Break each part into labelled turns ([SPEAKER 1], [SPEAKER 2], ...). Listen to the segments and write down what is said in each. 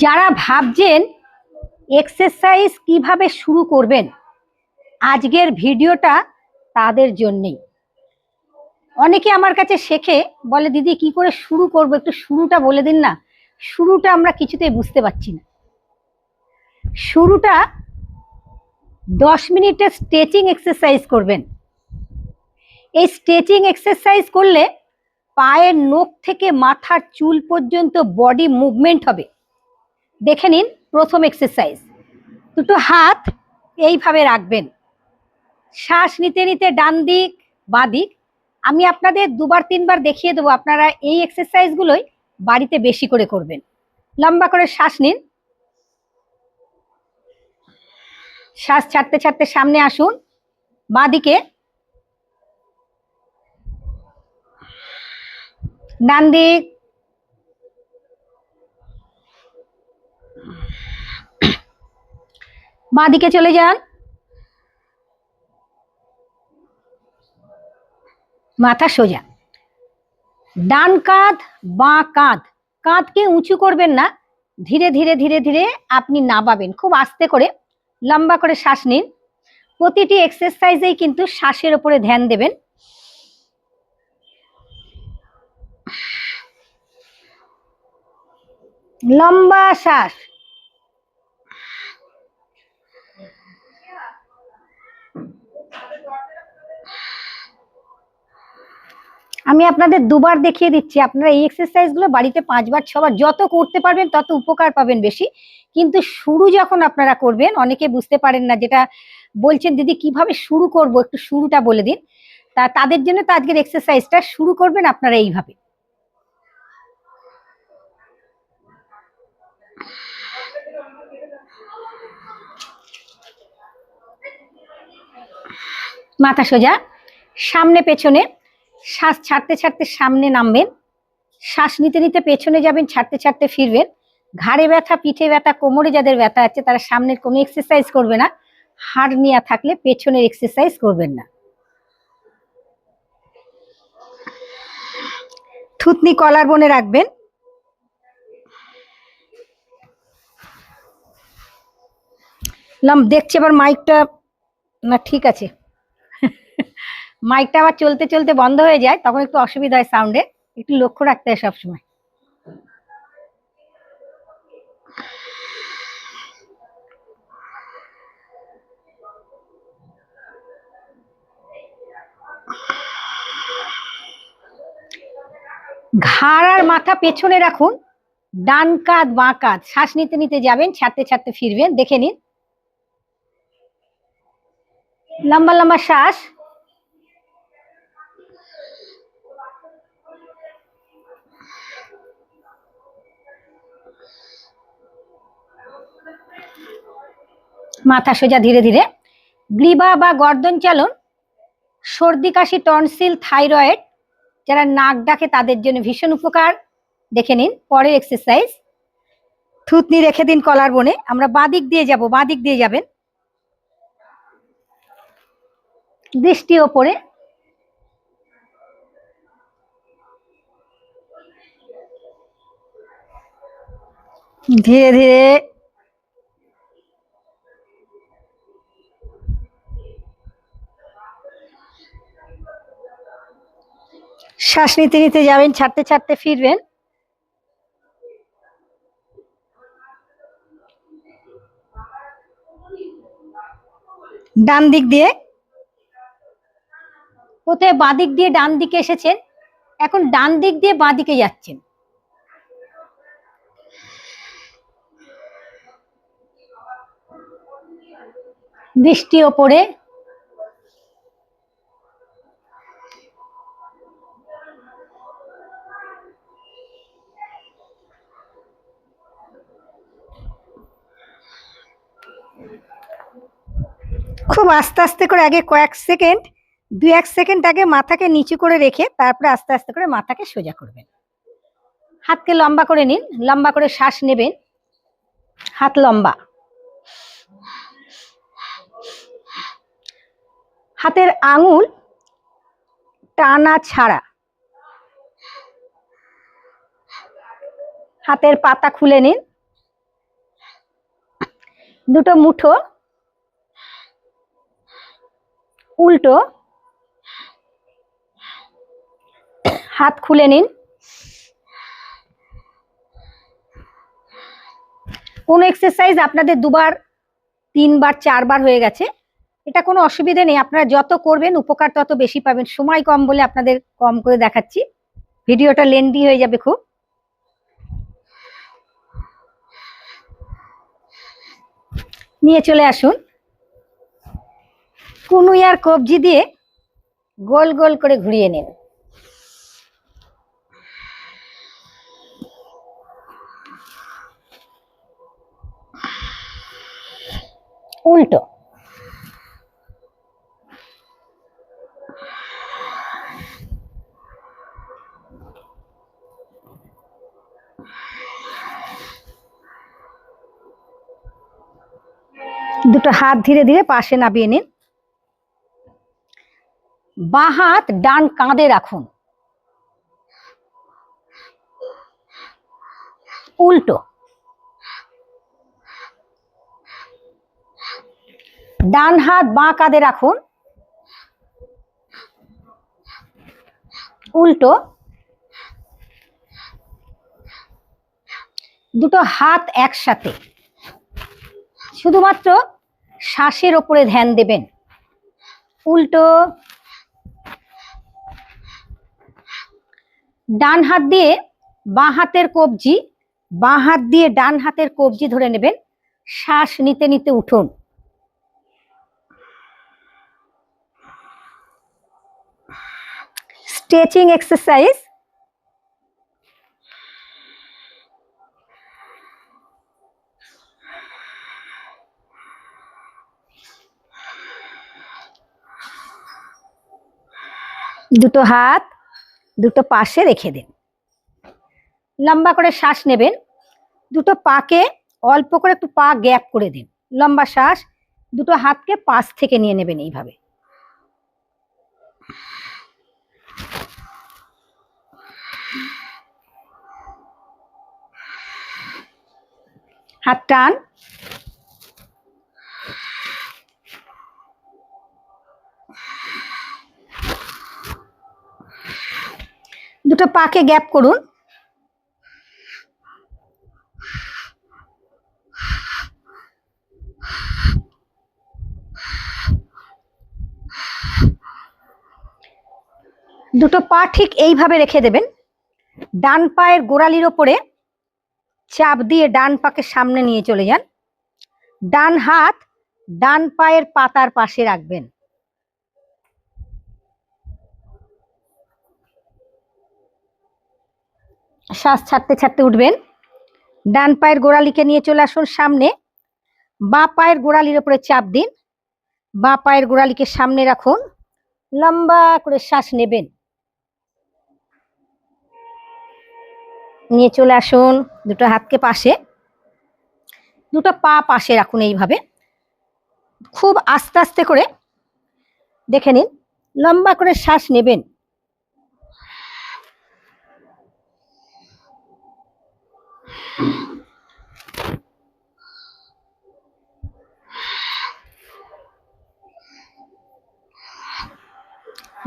[SPEAKER 1] যারা ভাবছেন এক্সারসাইজ কীভাবে শুরু করবেন, আজকের ভিডিওটা তাদের জন্যেই। অনেকে আমার কাছে শেখে, বলে, দিদি, কি করে শুরু করব? একটু শুরুটা বলে দিন না। শুরুটা আমরা কিছুতেই বুঝতে পারছি না। শুরুটা দশ মিনিটের স্ট্রেচিং এক্সারসাইজ করবেন। এই স্ট্রেচিং এক্সারসাইজ করলে পায়ের নখ থেকে মাথার চুল পর্যন্ত বডি মুভমেন্ট হবে। দেখে নিন প্রথম এক্সারসাইজ দুটো হাত এইভাবে রাখবেন। শ্বাস নিতে নিতে ডান দিক, বাঁ দিক। আমি আপনাদের দুবার, তিনবার দেখিয়ে দেবো আপনারা এই এক্সারসাইজগুলোই বাড়িতে বেশি করে করবেন। লম্বা করে শ্বাস নিন। শ্বাস ছাড়তে ছাড়তে সামনে আসুন। বাঁ দিকে। ডান দিক। বাঁ দিকে চলে যান। মাথা সোজা। ডান কাঁধ, বাঁ কাঁধ। কাঁধকে উঁচু করবেন না। ধীরে ধীরে ধীরে ধীরে আপনি নাবাবেন খুব আস্তে করে লম্বা করে শ্বাস নিন। প্রতিটি এক্সারসাইজেই কিন্তু শ্বাসের ওপরে ধ্যান দেবেন। লম্বা শ্বাস। আমি আপনাদের দুবার দেখিয়ে দিচ্ছি। আপনারা এই এক্সারসাইজগুলো বাড়িতে পাঁচবার, ছবার যত করতে পারবেন, তত উপকার পাবেন বেশি। কিন্তু শুরু যখন আপনারা করবেন, অনেকে বুঝতে পারেন না যেটা বলছেন, দিদি, কীভাবে শুরু করব? একটু শুরুটা বলে দিন। তা তাদের জন্য তো আজকের এক্সারসাইজটা শুরু করবেন আপনারা এইভাবে। মাথা সোজা, সামনে, পেছনে শ্বাস ছাড়তে ছাড়তে সামনে নামবেন। শ্বাস নিতে নিতে পেছনে যাবেন, ছাড়তে ছাড়তে ফিরবেন। ঘাড়ে ব্যথা, পিঠে ব্যথা, কোমরে যাদের ব্যথা আছে, তারা সামনের কোনো এক্সারসাইজ করবে না। হাড় নিয়ে থাকলে পেছনের এক্সারসাইজ করবেন না। থুতনি কলার বনে রাখবেন। দেখছি আবার মাইকটা না, ঠিক আছে। মাইকটা আবার চলতে চলতে বন্ধ হয়ে যায়, তখন একটু অসুবিধা হয় সাউন্ডে একটু লক্ষ্য রাখতে হয় সবসময়। ঘাড় আর মাথা পেছনে রাখুন। ডান কাঁধ, বাঁ কাঁধ। শ্বাস নিতে নিতে যাবেন, ছাড়তে ছাড়তে ফিরবেন। দেখে নিন। লম্বা লম্বা শ্বাস। মাথা সোজা ধীরে ধীরে। গ্রীবা বা গর্দন চালন, সর্দি, কাশি, টনসিল, থাইরয়েড, যারা নাক ডাকে তাদের জন্য ভীষণ উপকার। দেখে নিন, পরের এক্সারসাইজ থুতনি রেখে দিন কলার বনে। আমরা বাদিক দিয়ে যাব, বাদিক দিয়ে যাবেন। দৃষ্টি ওপরে। ধীরে ধীরে শ্বাস নিতে নিতে যাবেন, ছাড়তে ছাড়তে ফিরবেন। ডান দিক দিয়ে। কোথায়? বাঁ দিক দিয়ে ডান দিকে এসেছেন। এখন ডান দিক দিয়ে বাঁ দিকে যাচ্ছেন। দৃষ্টি ওপরে। খুব আস্তে আস্তে করে আগে কয়েক সেকেন্ড, দু এক সেকেন্ড আগে মাথাকে নিচু করে রেখে তারপরে আস্তে আস্তে করে মাথাকে সোজা করবেন। হাতকে লম্বা করে নিন, লম্বা করে শ্বাস নেবেন। হাত লম্বা। হাতের আঙুল টানা ছাড়া। হাতের পাতা খুলে নিন। দুটো মুঠো উল্টো হাত খুলে নিন। কোনো এক্সারসাইজ আপনাদের দুবার, তিনবার, চারবার হয়ে গেছে। এটা কোনো অসুবিধা নেই। আপনারা যত করবেন, উপকার তত বেশি পাবেন। সময় কম বলে আপনাদের কম করে দেখাচ্ছি। ভিডিওটা লেন্দি হয়ে যাবে খুব। নিয়ে চলে আসুন। কুনুই আর কবজি দিয়ে গোল গোল করে ঘুরিয়ে নিন উল্টো। দুটো হাত ধীরে ধীরে পাশে নামিয়ে নিন। বাঁ হাত ডান কাঁধে রাখুন। উল্টো। ডান হাত বাঁ কাঁধে রাখুন। উল্টো। দুটো হাত একসাথে। শুধুমাত্র শ্বাসের ওপরে ধ্যান দেবেন। উল্টো। ডান হাত দিয়ে বাঁ হাতের কবজি, বাঁ হাত দিয়ে ডান হাতের কবজি ধরে নেবেন। শ্বাস নিতে নিতে উঠুন। Stretching exercise. দুটো হাত। দুটো পাশে রেখে দিন। লম্বা করে শ্বাস নেবেন। দুটো পাকে অল্প করে একটু পা গ্যাপ করে দিন। লম্বা শ্বাস দুটো হাতকে পাশ থেকে নিয়ে নেবেন এইভাবে। হাত টান। দুটো পাকে গ্যাপ করুন। দুটো পা ঠিক এইভাবে রেখে দেবেন। ডান পায়ের গোড়ালির ওপরে চাপ দিয়ে ডান পাকে সামনে নিয়ে চলে যান। ডান হাত ডান পায়ের পাতার পাশে রাখবেন। শ্বাস ছাড়তে ছাড়তে উঠবেন। ডান পায়ের গোড়ালিকে নিয়ে চলে আসুন সামনে। বাঁ পায়ের গোড়ালির উপরে চাপ দিন। বাঁ পায়ের গোড়ালিকে সামনে রাখুন। লম্বা করে শ্বাস নেবেন। নিয়ে চলে আসুন দুটো হাতকে পাশে। দুটো পা পাশে রাখুন এইভাবে। খুব আস্তে আস্তে করে দেখে নিন। লম্বা করে শ্বাস নেবেন।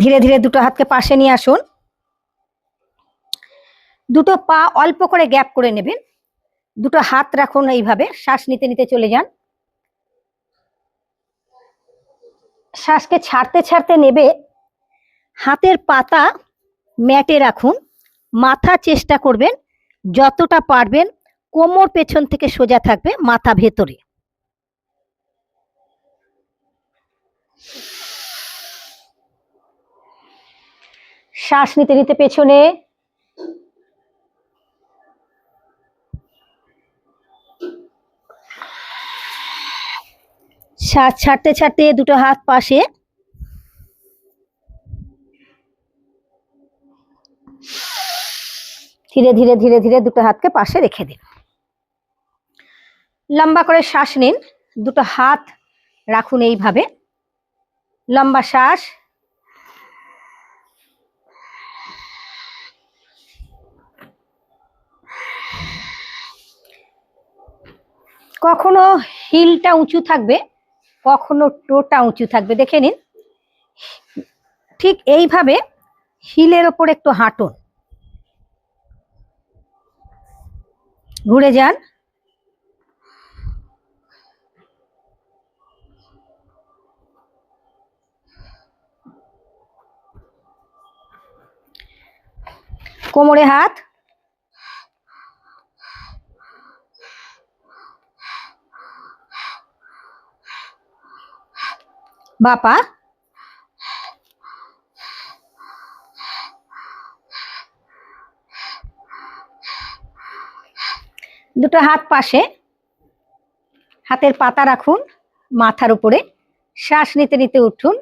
[SPEAKER 1] ধীরে ধীরে দুটো হাতকে পাশে নিয়ে আসুন। দুটো পা অল্প করে গ্যাপ করে নেবেন। দুটো হাত রাখুন এইভাবে, শ্বাস নিতে নিতে চলে যান। শ্বাসকে ছাড়তে ছাড়তে নেবে। হাতের পাতা ম্যাটে রাখুন। মাথা চেষ্টা করবেন। যতটা পারবেন কোমর পেছন থেকে সোজা থাকবে, মাথা ভেতরে। শ্বাস নিতে নিতে পেছনে। শ্বাস ছাড়তে ছাড়তে দুটো হাত পাশে। ধীরে ধীরে ধীরে ধীরে দুটো হাতকে পাশে রেখে দিন। লম্বা করে শ্বাস নিন। দুটো হাত রাখুন এইভাবে। লম্বা শ্বাস। কখনো হিলটা উঁচু থাকবে, কখনো টোটা উঁচু থাকবে। দেখে নিন। ঠিক এইভাবে হিলের ওপর একটু হাঁটুন। ঘুরে যান। কোমরে হাত। বাপা দুটো হাত পাশে, হাতের পাতা রাখুন, মাথার উপরে, শ্বাস নিতে নিতে উঠুন,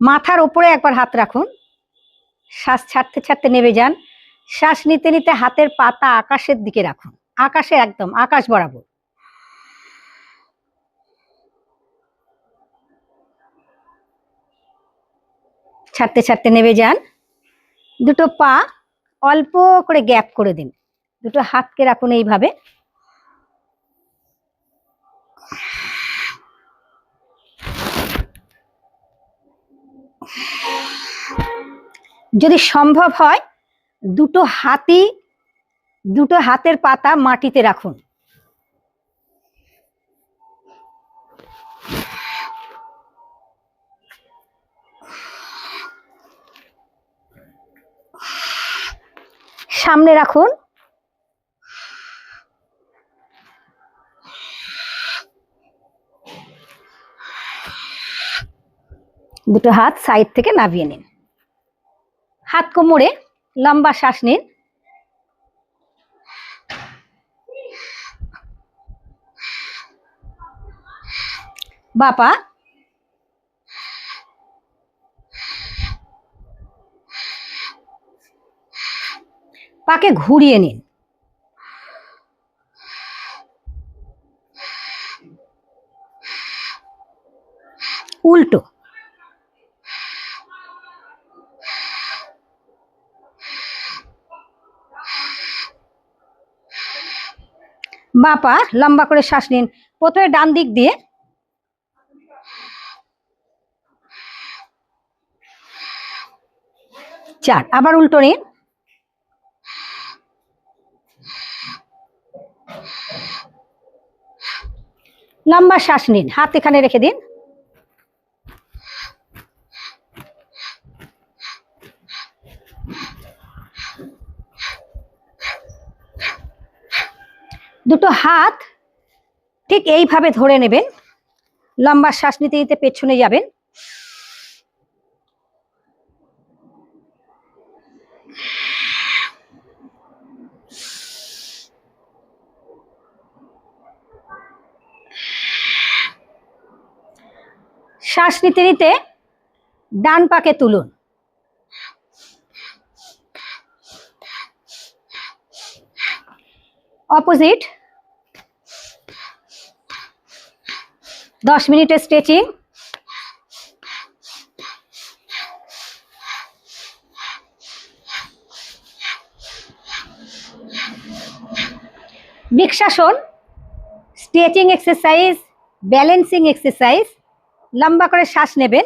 [SPEAKER 1] মাথার উপরে একবার হাত রাখুন, শ্বাস ছাড়তে ছাড়তে নেমে যান, শ্বাস নিতে নিতে হাতের পাতা আকাশের দিকে রাখুন, আকাশে একদম, আকাশ বরাবর। ছাড়তে ছাড়তে নেমে যান, দুটো পা অল্প করে গ্যাপ করে দিন। দুটো হাতকে রাখুন এইভাবে। যদি সম্ভব হয়, দুটো হাতি দুটো হাতের পাতা মাটিতে রাখুন। সামনে রাখুন। দুটো হাত সাইড থেকে নামিয়ে নিন। হাত কোমরে লম্বা শ্বাস নিন। বাপা পাকে ঘুরিয়ে নিন। উল্টো। বাঁ পা লম্বা করে শ্বাস নিন। প্রথমে ডান দিক দিয়ে। চার, আবার উল্টো নিন। লম্বা শ্বাস নিন, হাত এখানে রেখে দিন। দুটো হাত ঠিক এইভাবে ধরে নেবেন। লম্বা শ্বাস নিতে নিতে পেছনে যাবেন। শ্বাস নিতে নিতে ডান পাকে তুলুন। অপোজিট। দশ মিনিটের স্ট্রেচিং বৃক্ষাসন স্ট্রেচিং এক্সারসাইজ ব্যালেন্সিং এক্সারসাইজ লম্বা করে শ্বাস নেবেন।